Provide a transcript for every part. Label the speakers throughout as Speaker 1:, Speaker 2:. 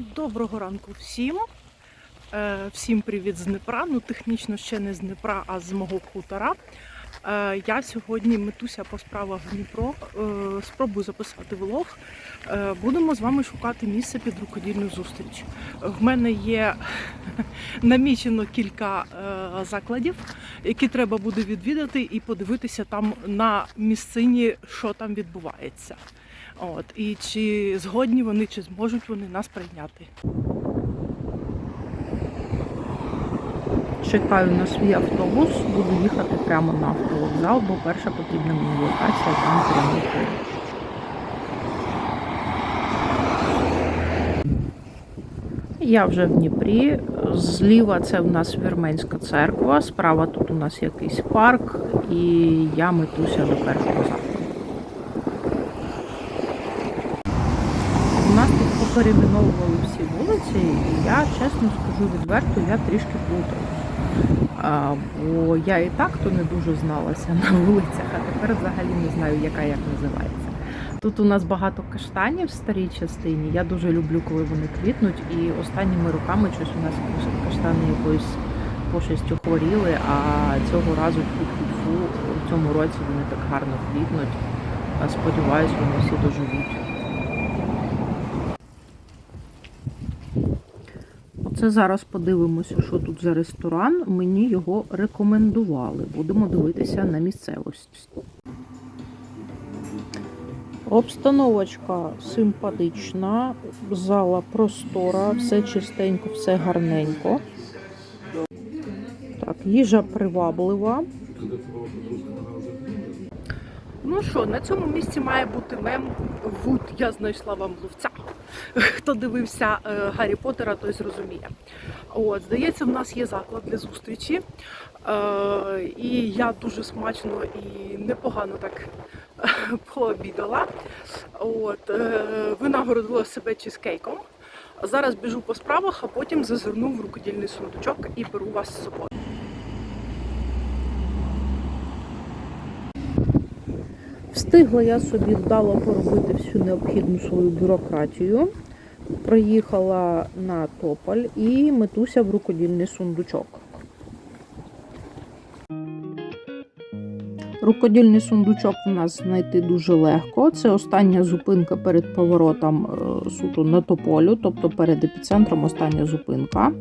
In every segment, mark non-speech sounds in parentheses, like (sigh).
Speaker 1: Доброго ранку всім. Е, Всім привіт з Дніпра. Ну, технічно ще не з Дніпра, а з мого хутора. Е, Я сьогодні метуся по справах Дніпро. Е, Спробую записати влог. Будемо з вами шукати місце під рукодільну зустріч. В мене є (laughs) намічено кілька закладів, які треба буде відвідати і подивитися там на місцині, що там відбувається. От і чи згодні вони, чи зможуть вони нас прийняти. Чекаю на свій автобус, буду їхати прямо на автовокзал, бо перша потрібна мені локація там прямо. Я вже в Дніпрі. Зліва це в нас Вірменська церква, справа тут у нас якийсь парк, і я метуся до першого закладу. У поперейменовували всі вулиці, і я чесно скажу відверто, я трішки плутаюсь. Бо я і так то не дуже зналася на вулицях, а тепер взагалі не знаю, яка як називається. Тут у нас багато каштанів в старій частині. Я дуже люблю, коли вони квітнуть, і останніми роками щось у нас каштани якоюсь пошестю хворіли, а цього разу в цьому році вони так гарно квітнуть. Сподіваюсь, вони всі доживуть. Оце зараз подивимося, що тут за ресторан. Мені його рекомендували. Будемо дивитися на місцевість. Обстановочка симпатична, зала простора, все чистенько, все гарненько. Так, їжа приваблива. Ну що, на цьому місці має бути мем Вуд, я знайшла вам ловця. Хто дивився е, Гаррі Поттера, той зрозуміє. От, здається, в нас є заклад для зустрічі. Е, і я дуже смачно і непогано так (laughs) пообідала. От, е, винагородила себе чизкейком. Зараз біжу по справах, а потім зазирну в рукодільний сундучок і беру вас з собою. Встигла я собі вдало поробити всю необхідну свою бюрократію. Приїхала на Тополь і метуся в рукодільний сундучок. Рукодільний сундучок у нас знайти дуже легко. Це остання зупинка перед поворотом е, суто на тополю, тобто перед епіцентром остання зупинка.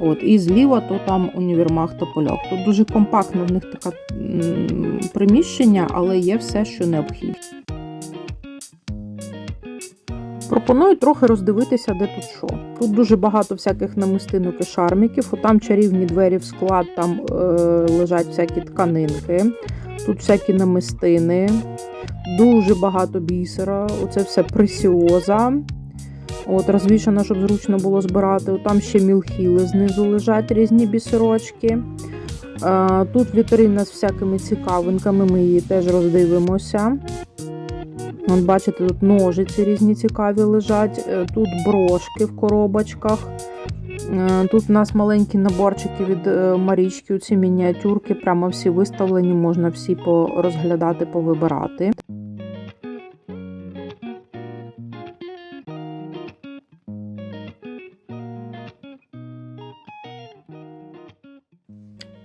Speaker 1: От, і зліва то там універмаг Топольок. Тут дуже компактне в них таке приміщення, але є все, що необхідно. Пропоную трохи роздивитися, де тут що. Тут дуже багато всяких намистинок і шарміків. Там чарівні двері в склад, там е, лежать всякі тканинки, тут всякі намистини, дуже багато бісера. Оце все пресіоза. От, розвішано, щоб зручно було збирати. Там ще мілхіли знизу лежать різні бісерочки. Тут вітрина з всякими цікавинками, ми її теж роздивимося. От бачите, тут ножиці різні цікаві лежать, е, тут брошки в коробочках. Е, Тут у нас маленькі наборчики від е, Марічки, ці мініатюрки, прямо всі виставлені, можна всі порозглядати, повибирати.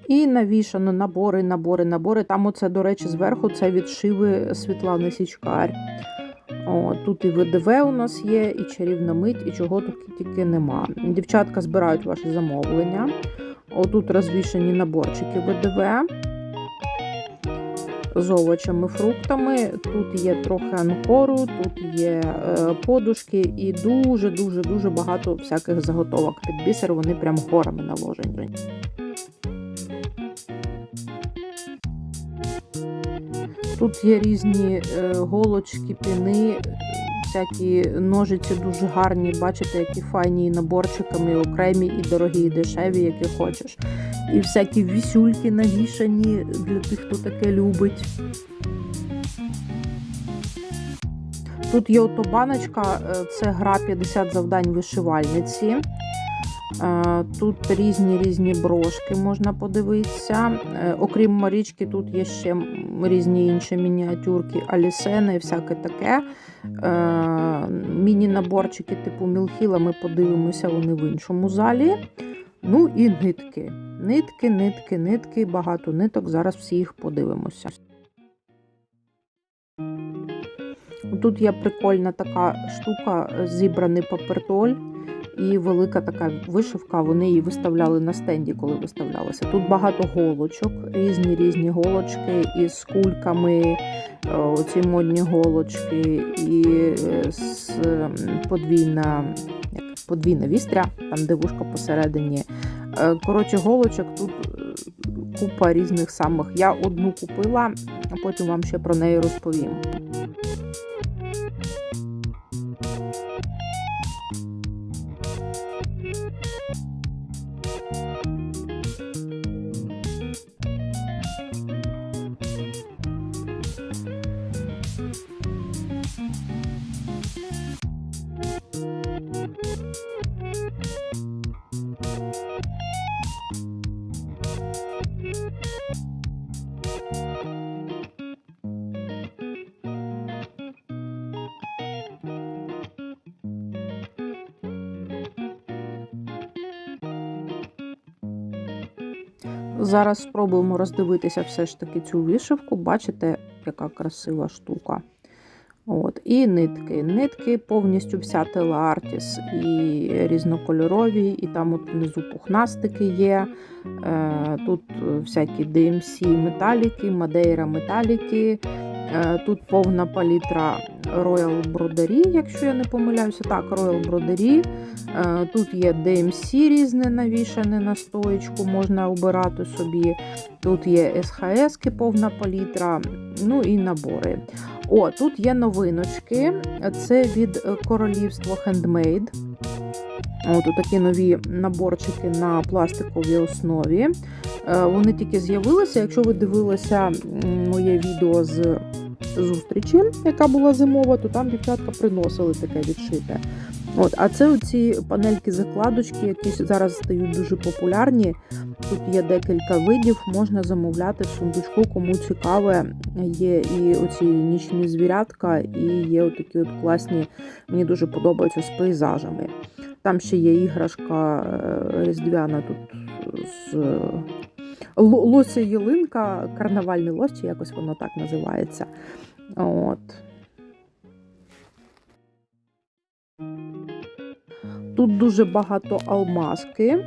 Speaker 1: І навішано набори, набори, набори. Там оце, до речі, зверху це відшиви Світлани Січкар. О, тут і ВДВ у нас є, і чарівна мить, і чого тут тільки нема. Дівчатка збирають ваші замовлення. Отут розвішені наборчики ВДВ з овочами, фруктами. Тут є трохи анкору, тут є е, подушки і дуже-дуже дуже багато всяких заготовок під бісер. Вони прям горами наложені. Тут є різні е, голочки, піни, е, всякі ножиці дуже гарні. Бачите, які файні і наборчиками, окремі, і дорогі, і дешеві, які хочеш. І всякі вісюльки навішані для тих, хто таке любить. Тут є ото баночка, е, це гра 50 завдань вишивальниці. Е, Тут різні різні брошки можна подивитися. Е, Окрім Марічки, тут є ще різні інші мініатюрки, алісени і всяке таке. Е, Міні-наборчики типу Мілхіла ми подивимося вони в іншому залі. Ну і нитки. Нитки, нитки, нитки, багато ниток. Зараз всі їх подивимося. Тут є прикольна така штука, зібраний папертоль і велика така вишивка. Вони її виставляли на стенді, коли виставлялися. Тут багато голочок, різні різні голочки із кульками, е, оці модні голочки, і е, з ем, подвійна, як подвійна вістря, там де вушка посередині. Е, Коротше, голочок тут купа різних самих. Я одну купила, а потім вам ще про неї розповім. Зараз спробуємо роздивитися все ж таки цю вишивку. Бачите, яка красива штука. От. І нитки. Нитки повністю вся тела Артіс, і різнокольорові, і там от внизу пухнастики є. Е, Тут всякі DMC металіки, Мадейра металіки. Е, Тут повна палітра Royal Broderie, якщо я не помиляюся. Так, Royal Broderie. Е, Тут є DMC різне навішане на стоечку, можна обирати собі. Тут є SHS, повна палітра, ну і набори. О, тут є новиночки. Це від королівства Handmade. От такі нові наборчики на пластиковій основі. Е, Вони тільки з'явилися. Якщо ви дивилися моє відео з зустрічі, яка була зимова, то там дівчатка приносили таке відшите. От, а це оці панельки-закладочки, які зараз стають дуже популярні. Тут є декілька видів, можна замовляти в сундучку, кому цікаве. Є і оці нічні звірятка, і є отакі от класні, мені дуже подобаються з пейзажами. Там ще є іграшка е, різдвяна тут з лося ялинка, карнавальний лось, якось воно так називається. От. Тут дуже багато алмазки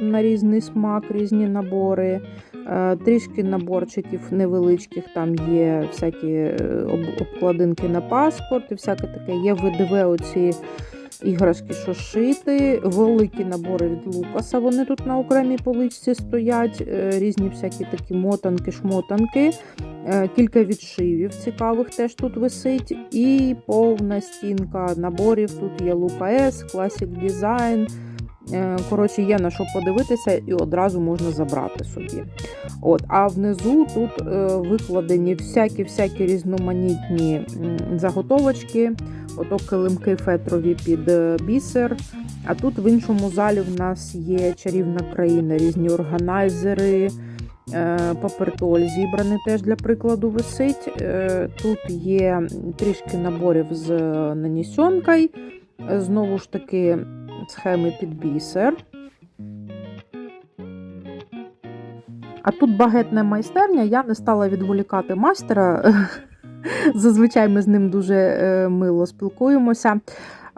Speaker 1: на різний смак, різні набори. Е, Трішки наборчиків невеличких, там є всякі е, обкладинки на паспорт і всяке таке. Є ВДВ оці іграшки, що шити, великі набори від Лукаса. Вони тут на окремій поличці стоять, е, різні всякі такі мотанки, шмотанки. Е, Кілька відшивів цікавих теж тут висить. І повна стінка наборів. Тут є Лука S, Classic Design. Е, Коротше, є на що подивитися, і одразу можна забрати собі. От, а внизу тут викладені всякі-всякі різноманітні заготовочки, ото килимки фетрові під е, бісер. А тут в іншому залі в нас є чарівна країна, різні органайзери, е, папертоль зібраний теж для прикладу висить. Е, Тут є трішки наборів з нанісьонкою, знову ж таки схеми під бісер. А тут багетна майстерня, я не стала відволікати майстера. (laughs) Зазвичай ми з ним дуже е, мило спілкуємося.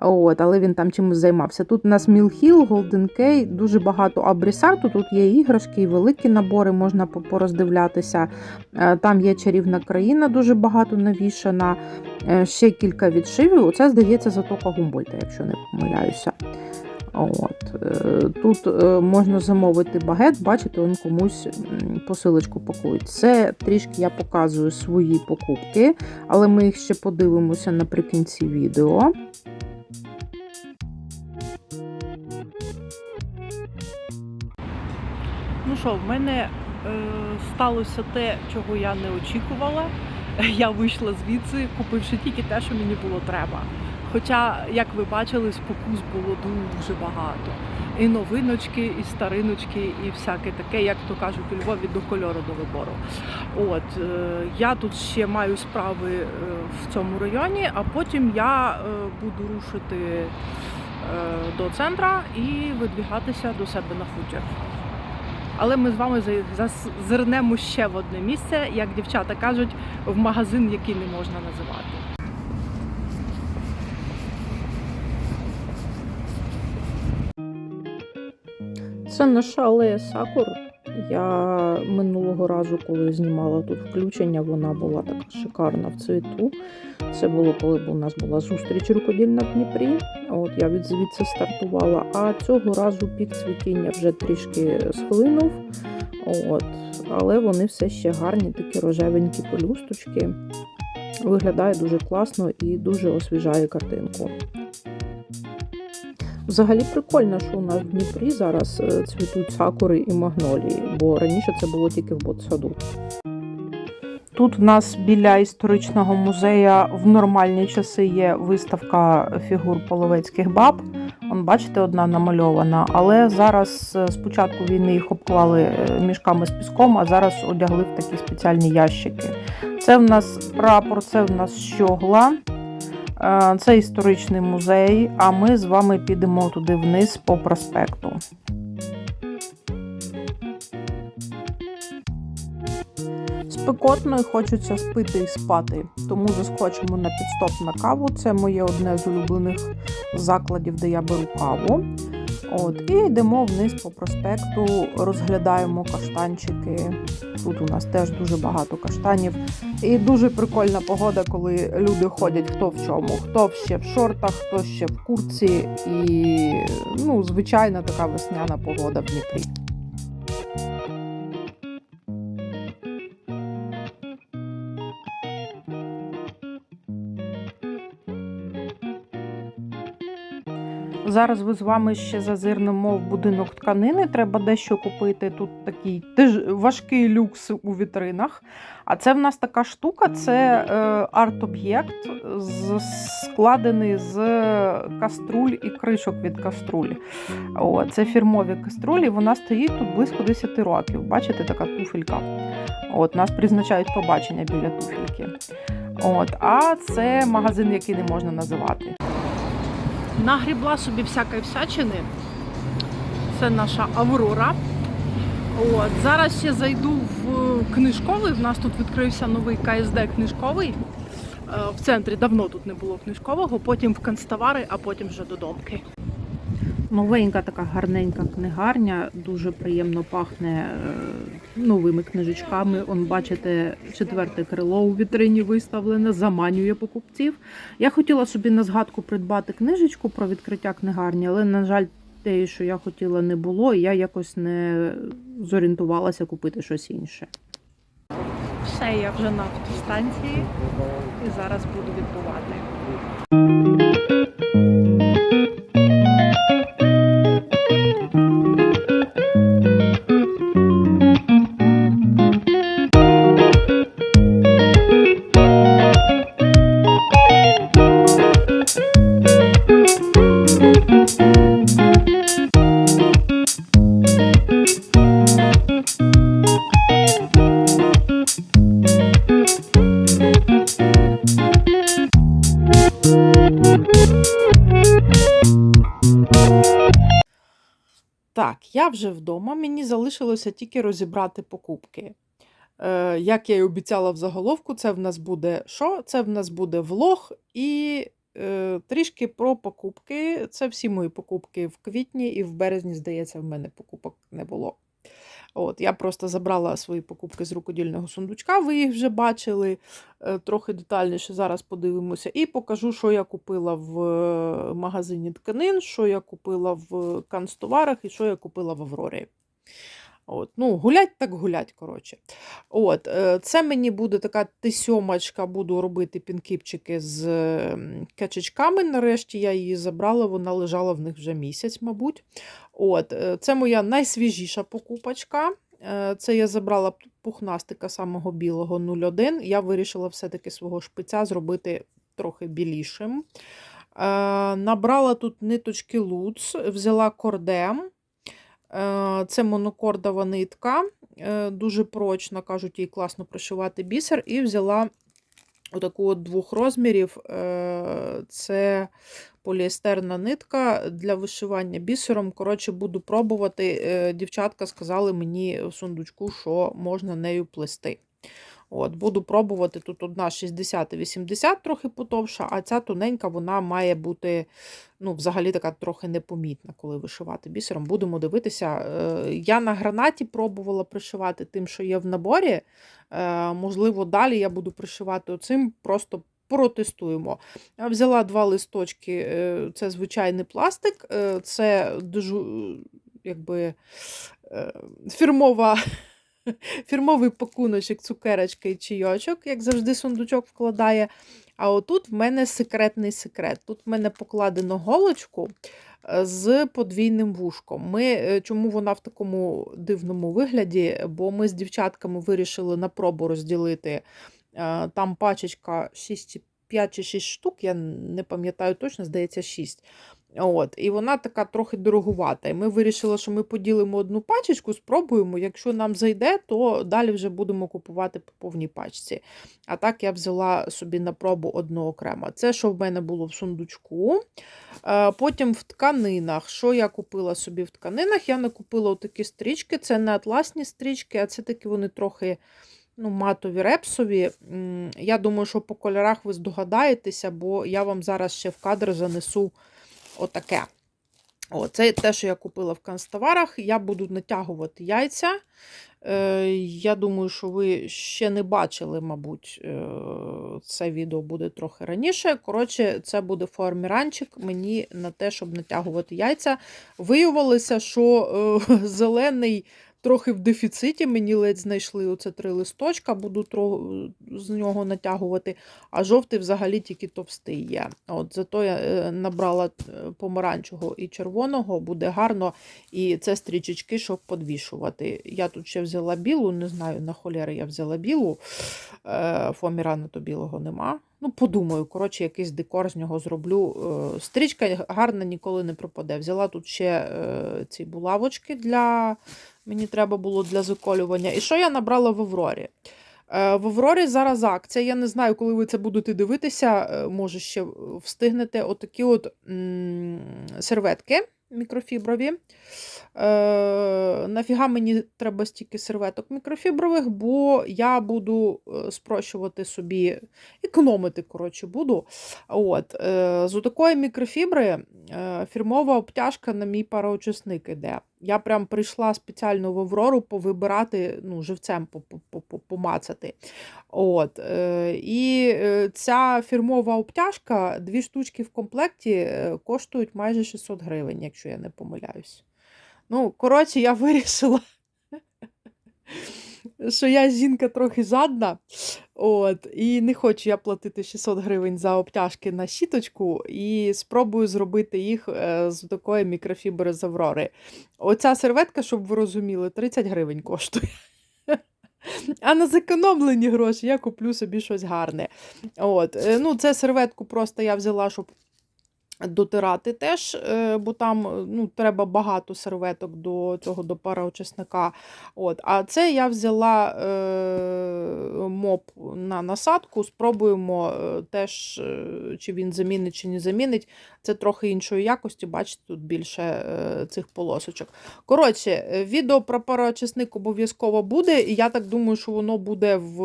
Speaker 1: От, але він там чимось займався. Тут у нас Мілхіл, Голден Кей, дуже багато абрісарту. Тут є іграшки, і великі набори, можна пороздивлятися. Е, Там є чарівна країна, дуже багато навішана. Е, Ще кілька відшивів. Оце, здається, затока Гумбольта, якщо не помиляюся. От. е, Тут е, можна замовити багет, бачите, він комусь посилочку пакують. Це трішки я показую свої покупки, але ми їх ще подивимося наприкінці відео.
Speaker 2: Ну що, в мене е, сталося те, чого я не очікувала. (laughs) Я вийшла звідси, купивши тільки те, що мені було треба. Хоча, як ви бачили, спокус було дуже багато. І новиночки, і стариночки, і всяке таке, як то кажуть у Львові, до кольору до вибору. От е, я тут ще маю справи е, в цьому районі, а потім я е, буду рушити до центра і видвігатися до себе на хутір. Але ми з вами зазирнемо ще в одне місце, як дівчата кажуть, в магазин, який не можна називати.
Speaker 1: Це наша алея Сакур. Я минулого разу, коли знімала тут включення, вона була така шикарна в цвіту. Це було, коли у нас була зустріч рукодільна в Дніпрі. От я від звідси стартувала. А цього разу пік цвітіння вже трішки схлинув. От, але вони все ще гарні, такі рожевенькі пелюсточки. Виглядає дуже класно і дуже освіжає картинку. Взагалі прикольно, що у нас в Дніпрі зараз е, цвітуть сакури і магнолії, бо раніше це було тільки в ботсаду. Тут в нас біля історичного музею в нормальні часи є виставка фігур половецьких баб. Он, бачите, одна намальована, але зараз е, з початку війни їх обклали е, мішками з піском, а зараз одягли в такі спеціальні ящики. Це в нас прапор, це в нас щогла. Е, Це історичний музей, а ми з вами підемо туди вниз по проспекту. Спекотно і хочеться спити і спати, тому заскочимо на підстоп на каву. Це моє одне з улюблених закладів, де я беру каву. От, і йдемо вниз по проспекту, розглядаємо каштанчики. Тут у нас теж дуже багато каштанів. І дуже прикольна погода, коли люди ходять хто в чому, хто ще в шортах, хто ще в курці. І ну, звичайна така весняна погода в Дніпрі. Зараз ви з вами ще зазирнемо в будинок тканини. Треба дещо купити. Тут такий теж важкий люкс у вітринах. А це в нас така штука: це е, арт-об'єкт, складений з каструль і кришок від каструль. О, це фірмові каструлі. Вона стоїть тут близько 10 років. Бачите, така туфелька. От, нас призначають побачення біля туфельки. От, а це магазин, який не можна називати.
Speaker 2: Нагрібла собі всякої всячини. Це наша Аврора. От. Зараз ще зайду в книжковий. В нас тут відкрився новий КСД книжковий. Е, В центрі давно тут не було книжкового, потім в канцтовари, а потім вже додомки.
Speaker 1: Новенька така гарненька книгарня, дуже приємно пахне е, новими книжечками. Он, бачите, четверте крило у вітрині виставлене, заманює покупців. Я хотіла собі на згадку придбати книжечку про відкриття книгарні, але, на жаль, те, що я хотіла, не було, і я якось не зорієнтувалася купити щось інше.
Speaker 2: Все, я вже на автостанції і зараз буду відбувати.
Speaker 1: Вже вдома. Мені залишилося тільки розібрати покупки. Е, як я й обіцяла в заголовку, це в нас буде що? Це в нас буде влог і е, трішки про покупки. Це всі мої покупки в квітні і в березні, здається, в мене покупок не було. От, я просто забрала свої покупки з рукодільного сундучка, ви їх вже бачили. Е, Трохи детальніше зараз подивимося. І покажу, що я купила в е, магазині тканин, що я купила в канцтоварах і що я купила в Аврорі. От, ну, гулять так гулять, коротше. От, е, це мені буде така тисьомочка, буду робити пінкіпчики з ем, качечками. Нарешті я її забрала, вона лежала в них вже місяць, мабуть. От, е, це моя найсвіжіша покупочка. Е, Це я забрала пухнастика самого білого 01. Я вирішила все-таки свого шпиця зробити трохи білішим. набрала тут ниточки Луц, взяла кордем. Е, Це монокордова нитка, е, дуже прочна, кажуть, їй класно прошивати бісер. І взяла отаку от двох розмірів. е, Це поліестерна нитка для вишивання бісером. Коротше, буду пробувати. Дівчатка сказали мені в сундучку, що можна нею плести. От, Буду пробувати. Тут одна 60-80, трохи потовша, а ця тоненька вона має бути ну, взагалі така трохи непомітна, коли вишивати бісером. Будемо дивитися. Е, Я на гранаті пробувала пришивати тим, що є в наборі. Е, Можливо, далі я буду пришивати оцим, просто протестуємо. Я взяла два листочки, е, це звичайний пластик, це якби фірмова. Фірмовий пакуночок, цукерочка і чайочок, як завжди, сундучок вкладає. А отут в мене секретний секрет. Тут в мене покладено голочку е, з подвійним вушком. Ми, е, Чому вона в такому дивному вигляді? Бо ми з дівчатками вирішили на пробу розділити е, там пачечка 6, 5 чи 6 штук, я не пам'ятаю точно, здається, 6. От, І вона така трохи дорогувата. І ми вирішили, що ми поділимо одну пачечку, спробуємо. Якщо нам зайде, то далі вже будемо купувати по повній пачці. А так я взяла собі на пробу одну окремо. Це, що в мене було в сундучку. Е, Потім в тканинах. Що я купила собі в тканинах? Я не купила такі стрічки. Це не атласні стрічки, а це такі вони трохи. Ну, матові репсові. Я думаю, що по кольорах ви здогадаєтеся, бо я вам зараз ще в кадр занесу отаке. О, це те, що я купила в канцтоварах. Я буду натягувати яйця. Е, я думаю, що ви ще не бачили, мабуть, е, це відео буде трохи раніше. Коротше, це буде форміранчик мені на те, щоб натягувати яйця. Виявилося, що е, (laughs) зелений трохи в дефіциті. Мені ледь знайшли оце три листочка, буду тро- з нього натягувати, а жовтий взагалі тільки товстий є. От, Зато я е, набрала е, помаранчого і червоного, буде гарно. І це стрічечки, щоб подвішувати. Я тут ще взяла білу, не знаю, на холєри я взяла білу. Е, Фомірана то білого нема. Ну, подумаю, коротше, якийсь декор з нього зроблю. Е, Стрічка гарна ніколи не пропаде. Взяла тут ще е, ці булавочки для мені треба було для заколювання. І що я набрала в Аврорі? Е, В Аврорі зараз акція. Я не знаю, коли ви це будете дивитися, може ще встигнете отакі от м, серветки мікрофіброві. Е, Нафіга мені треба стільки серветок мікрофібрових, бо я буду е, спрощувати собі, економити, коротше, буду. От, е, З такої мікрофібри е, фірмова обтяжка на мій пароочисник іде. Я прям прийшла спеціально в Аврору повибирати, ну, живцем по- по- по- по- помацати. От, е, і е, ця фірмова обтяжка, дві штучки в комплекті е, коштують майже 600 гривень, якщо я не помиляюсь. Ну, коротше, я (laughs) вирішила, що я жінка трохи жадна. От, і не хочу я платити 600 гривень за обтяжки на щіточку, і спробую зробити їх е, з такої мікрофібри з Аврори. Оця серветка, щоб ви розуміли, 30 гривень коштує. А на зекономлені гроші я куплю собі щось гарне. От. е, Ну, це серветку просто я взяла, щоб дотирати теж, е, бо там е, ну, треба багато серветок до цього до пароочисника. От. А це я взяла е, моп на насадку, спробуємо е, теж, чи він замінить, чи не замінить. Це трохи іншої якості, бачите, тут більше е, цих полосочок. Коротше, відео про пароочисник обов'язково буде, і я так думаю, що воно буде в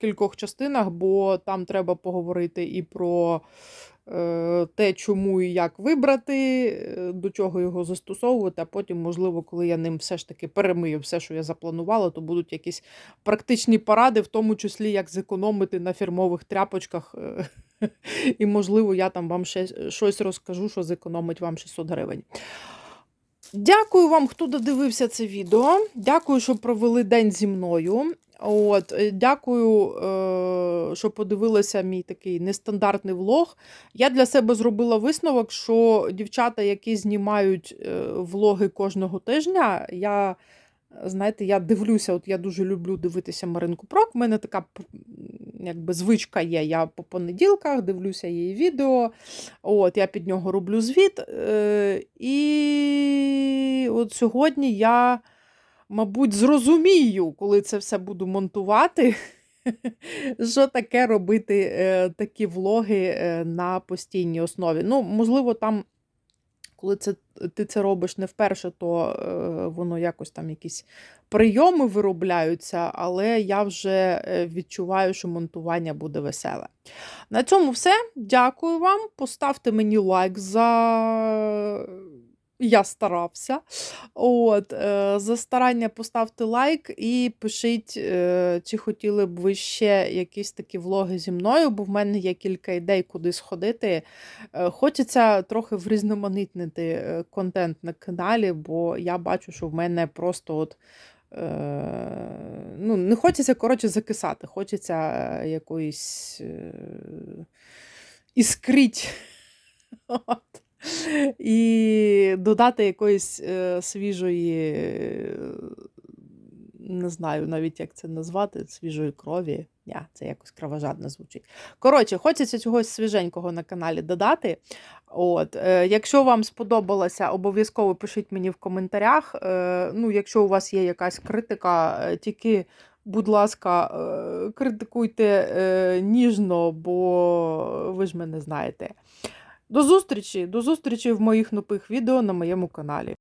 Speaker 1: кількох частинах, бо там треба поговорити і про те, чому і як вибрати, е, до чого його застосовувати, а потім, можливо, коли я ним все ж таки перемию все, що я запланувала, то будуть якісь практичні поради, в тому числі, як зекономити на фірмових тряпочках. е, (laughs) І, можливо, я там вам ще щось розкажу, що зекономить вам 600 гривень. Дякую вам, хто додивився це відео. Дякую, що провели день зі мною. От, е, дякую, е, що подивилися мій такий нестандартний влог. Я для себе зробила висновок, що дівчата, які знімають е, влоги кожного тижня, я Знаєте, я дивлюся, от я дуже люблю дивитися Маринку Прок. У мене така якби звичка є. Я по понеділках дивлюся її відео. От, я під нього роблю звіт. І от сьогодні я, мабуть, зрозумію, коли це все буду монтувати. (laughs) Що таке робити е, такі влоги е, на постійній основі? Ну, можливо, там, коли це, ти це робиш не вперше, то е, воно якось там якісь прийоми виробляються, але я вже відчуваю, що монтування буде веселе. На цьому все. Дякую вам. Поставте мені лайк за. Я старався. От, е, за старання поставте лайк і пишіть, е, чи хотіли б ви ще якісь такі влоги зі мною, бо в мене є кілька ідей, куди сходити. Е, Хочеться трохи врізноманітнити е, контент на каналі, бо я бачу, що в мене просто от. Е, ну, не хочеться, коротше, закисати, хочеться е, якоїсь е, іскріть. (laughs) От. (laughs) І додати якоїсь е, свіжої, не знаю навіть, як це назвати, свіжої крові. Ня, це якось кровожадно звучить. Коротше, хочеться чогось свіженького на каналі додати. От, е, якщо вам сподобалося, обов'язково пишіть мені в коментарях. Е, ну, якщо у вас є якась критика, тільки, будь ласка, критикуйте ніжно, бо ви ж мене знаєте. До зустрічі, до зустрічі в моїх нових відео на моєму каналі.